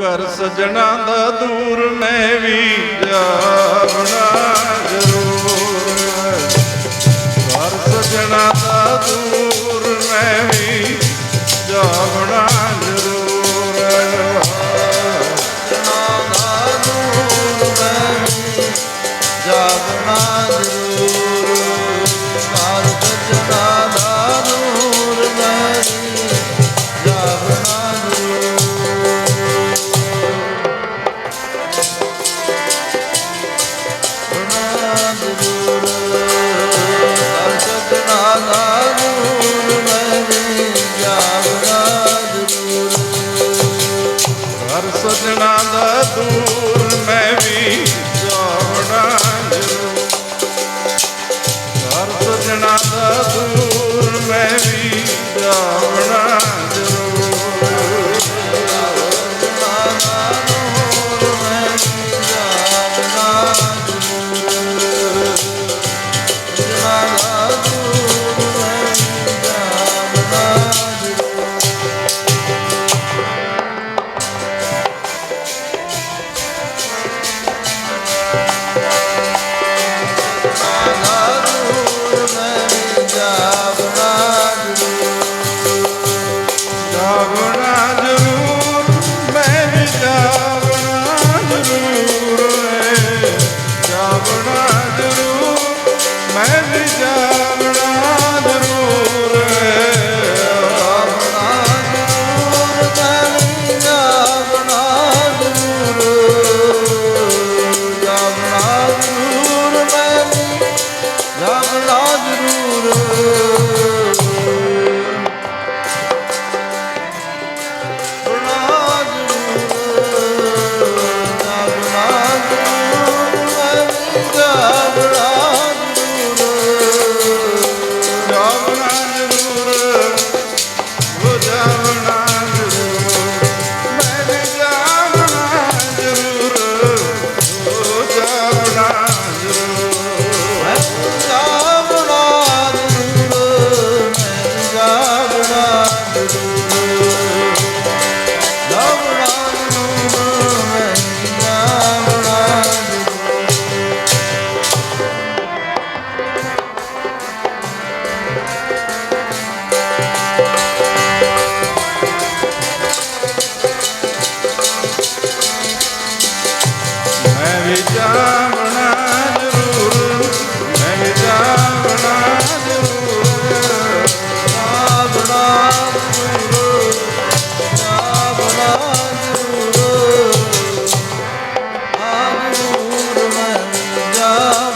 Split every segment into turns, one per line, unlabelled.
ਘਰ ਸਜਣਾ ਦਾ ਦੂਰ ਮੈਂ ਵੀ ਜਾਵਣਾ ਜ਼ਰੂਰ। ਘਰ ਸਜਣਾ ਦਾ ਦੂਰ ਮੈਂ ਵੀ ਜਾਵਣਾ ਜ਼ਰੂਰ।
ਜਾਗਣਾ ਜ਼ਰੂਰ। ਕਾਲ ਸਜਣਾ
ਘਰ ਸਜਣਾ ਦਾ ਦੂਰ ਮੈਂ ਵੀ ਜਾਵਣਾ ਜ਼ਰੂਰ। ਘਰ ਸਜਣਾ ਦਾ ਦੂਰ ਮੈਂ ਵੀ ਜਾਣਾ ਜ਼ਰੂਰ। ਮੈਂ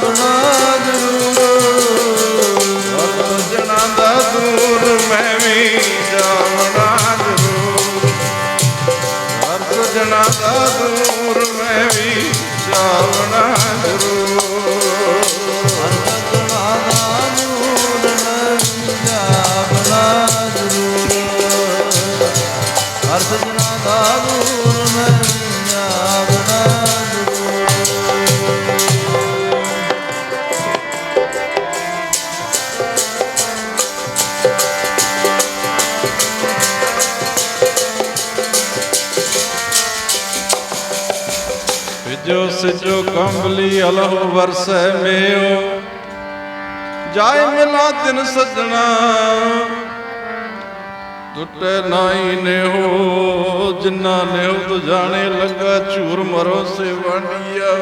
ਸਜਣਾ ਦਾ। ਦੂਰ ਮੈਂ ਵੀ ਜਾਵਣਾ ਜ਼ਰੂਰ ਹਰ ਸਜਣਾ ਦਾ ਦੂਰ ਮੈਂ ਵੀ ਜਾਵਣਾ ਜ਼ਰੂਰ
ਹਰ ਸਜਣਾ ਦਾ ਦੂਰ ਮੈਂ ਜਾਗਣਾ ਜ਼ਰੂਰ
ਜੋ ਸਿਜੋ ਕੰਬਲੀ ਅਲਹੁ ਵਰਸੈ ਮੇਓ ਜਾਏ ਮਿਲਾ ਤਿਨ ਸਜਣਾ, ਟੁੱਟੇ ਨਾਈ ਨੇ ਹੋ ਜਿੰਨਾ ਨੇ ਜਾਣੇ ਲੱਗਾ ਝੂਰ ਮਰੋ ਸੇ ਵਾਂਡੀਆ